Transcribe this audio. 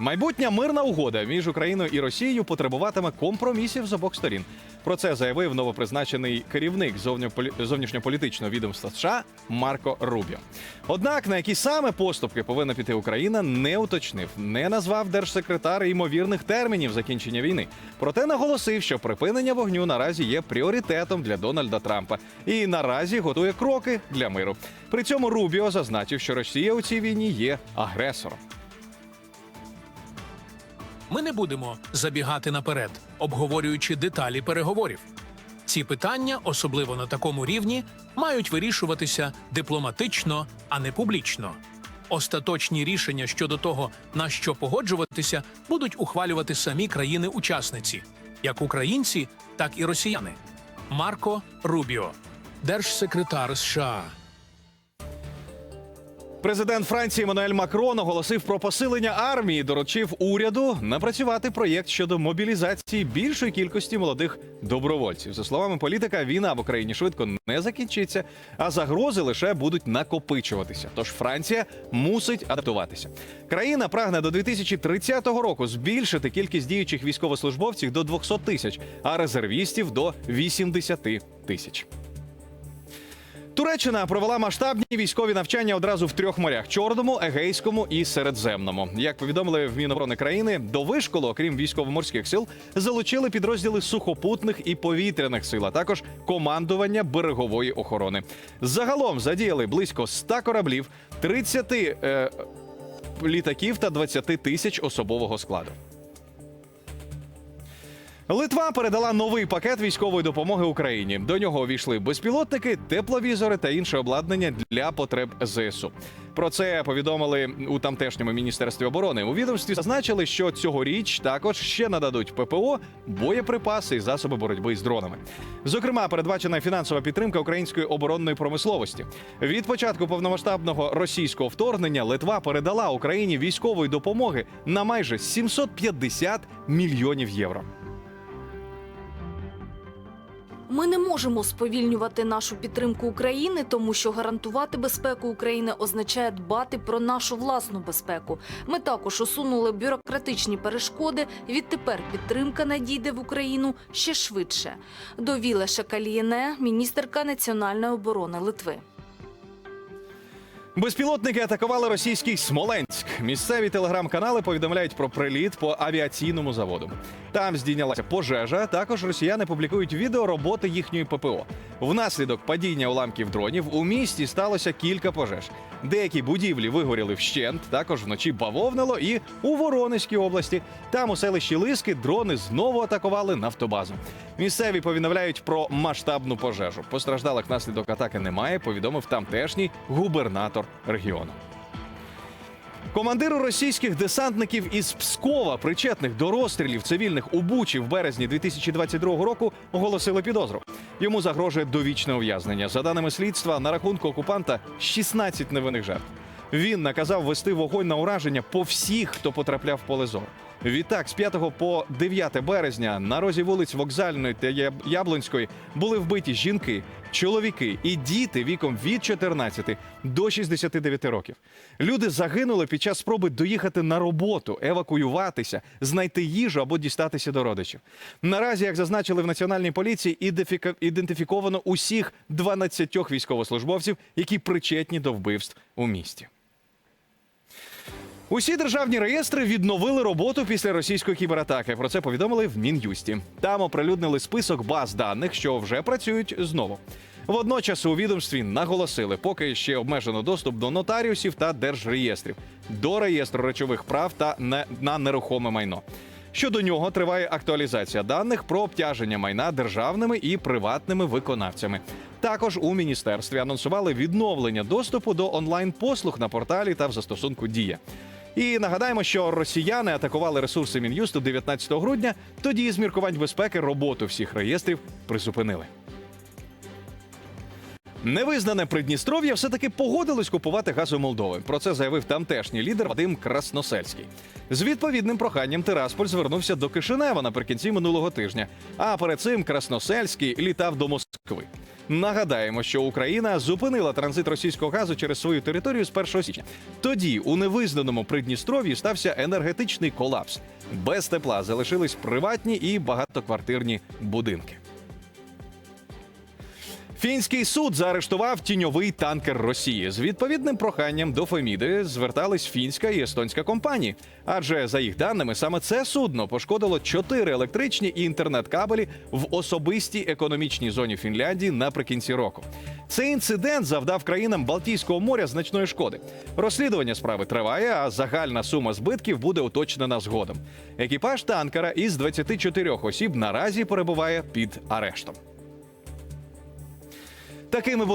Майбутня мирна угода між Україною і Росією потребуватиме компромісів з обох сторін. Про це заявив новопризначений керівник зовнішньополітичного відомства США Марко Рубіо. Однак на які саме поступки повинна піти Україна, не уточнив, не назвав держсекретар ймовірних термінів закінчення війни. Проте наголосив, що припинення вогню наразі є пріоритетом для Дональда Трампа і наразі готує кроки для миру. При цьому Рубіо зазначив, що Росія у цій війні є агресором. Ми не будемо забігати наперед, обговорюючи деталі переговорів. Ці питання, особливо на такому рівні, мають вирішуватися дипломатично, а не публічно. Остаточні рішення щодо того, на що погоджуватися, будуть ухвалювати самі країни-учасниці, як українці, так і росіяни. Марко Рубіо, держсекретар США. Президент Франції Еммануель Макрон оголосив про посилення армії, доручив уряду напрацювати проєкт щодо мобілізації більшої кількості молодих добровольців. За словами політика, війна в Україні швидко не закінчиться, а загрози лише будуть накопичуватися. Тож Франція мусить адаптуватися. Країна прагне до 2030 року збільшити кількість діючих військовослужбовців до 200 тисяч, а резервістів до 80 тисяч. Туреччина провела масштабні військові навчання одразу в трьох морях: Чорному, Егейському і Середземному. Як повідомили в Міноборони країни, до вишколу, окрім військово-морських сил, залучили підрозділи сухопутних і повітряних сил, а також командування берегової охорони. Загалом задіяли близько 100 кораблів, 30 е, літаків та 20 тисяч особового складу. Литва передала новий пакет військової допомоги Україні. До нього увійшли безпілотники, тепловізори та інше обладнання для потреб ЗСУ. Про це повідомили у тамтешньому міністерстві оборони. У відомстві зазначили, що цьогоріч також ще нададуть ППО, боєприпаси і засоби боротьби з дронами. Зокрема, передбачена фінансова підтримка української оборонної промисловості. Від початку повномасштабного російського вторгнення Литва передала Україні військової допомоги на майже 750 мільйонів євро. Ми не можемо сповільнювати нашу підтримку України, тому що гарантувати безпеку України означає дбати про нашу власну безпеку. Ми також усунули бюрократичні перешкоди. Відтепер підтримка надійде в Україну ще швидше. Довіла Шакалієне, міністерка національної оборони Литви. Безпілотники атакували російський Смоленськ. Місцеві телеграм-канали повідомляють про приліт по авіаційному заводу. Там здійнялася пожежа. Також росіяни публікують відео роботи їхньої ППО. Внаслідок падіння уламків дронів у місті сталося кілька пожеж. Деякі будівлі вигоріли вщент. Також вночі бавовнило і у Воронезькій області. Там у селищі Лиски дрони знову атакували нафтобазу. Місцеві повідомляють про масштабну пожежу. Постраждалих наслідок атаки немає. Повідомив тамтешній губернатор регіону. Командиру російських десантників із Пскова, причетних до розстрілів цивільних у Бучі в березні 2022 року, оголосили підозру. Йому загрожує довічне ув'язнення. За даними слідства, на рахунку окупанта 16 невинних жертв. Він наказав вести вогонь на ураження по всіх, хто потрапляв в поле зору. Відтак, з 5 по 9 березня на розі вулиць Вокзальної та Яблонської були вбиті жінки, чоловіки і діти віком від 14 до 69 років. Люди загинули під час спроби доїхати на роботу, евакуюватися, знайти їжу або дістатися до родичів. Наразі, як зазначили в національній поліції, ідентифіковано усіх 12 військовослужбовців, які причетні до вбивств у місті. Усі державні реєстри відновили роботу після російської кібератаки. Про це повідомили в Мін'юсті. Там оприлюднили список баз даних, що вже працюють знову. Водночас у відомстві наголосили, поки ще обмежено доступ до нотаріусів та держреєстрів, до реєстру речових прав та не- на нерухоме майно. Щодо нього триває актуалізація даних про обтяження майна державними і приватними виконавцями. Також у міністерстві анонсували відновлення доступу до онлайн-послуг на порталі та в застосунку Дія. І нагадаємо, що росіяни атакували ресурси Мін'юсту 19 грудня. Тоді з міркувань безпеки роботу всіх реєстрів призупинили. Невизнане Придністров'я все-таки погодилось купувати газ у Молдови. Про це заявив тамтешній лідер Вадим Красносельський. З відповідним проханням Тирасполь звернувся до Кишинева наприкінці минулого тижня. А перед цим Красносельський літав до Москви. Нагадаємо, що Україна зупинила транзит російського газу через свою територію з 1 січня. Тоді у невизнаному Придністров'ї стався енергетичний колапс. Без тепла залишились приватні і багатоквартирні будинки. Фінський суд заарештував тіньовий танкер Росії. З відповідним проханням до Феміди звертались фінська і естонська компанії. Адже за їх даними, саме це судно пошкодило чотири електричні і інтернет-кабелі в особистій економічній зоні Фінляндії наприкінці року. Цей інцидент завдав країнам Балтійського моря значної шкоди. Розслідування справи триває, а загальна сума збитків буде уточнена згодом. Екіпаж танкера із 24 осіб наразі перебуває під арештом. Такими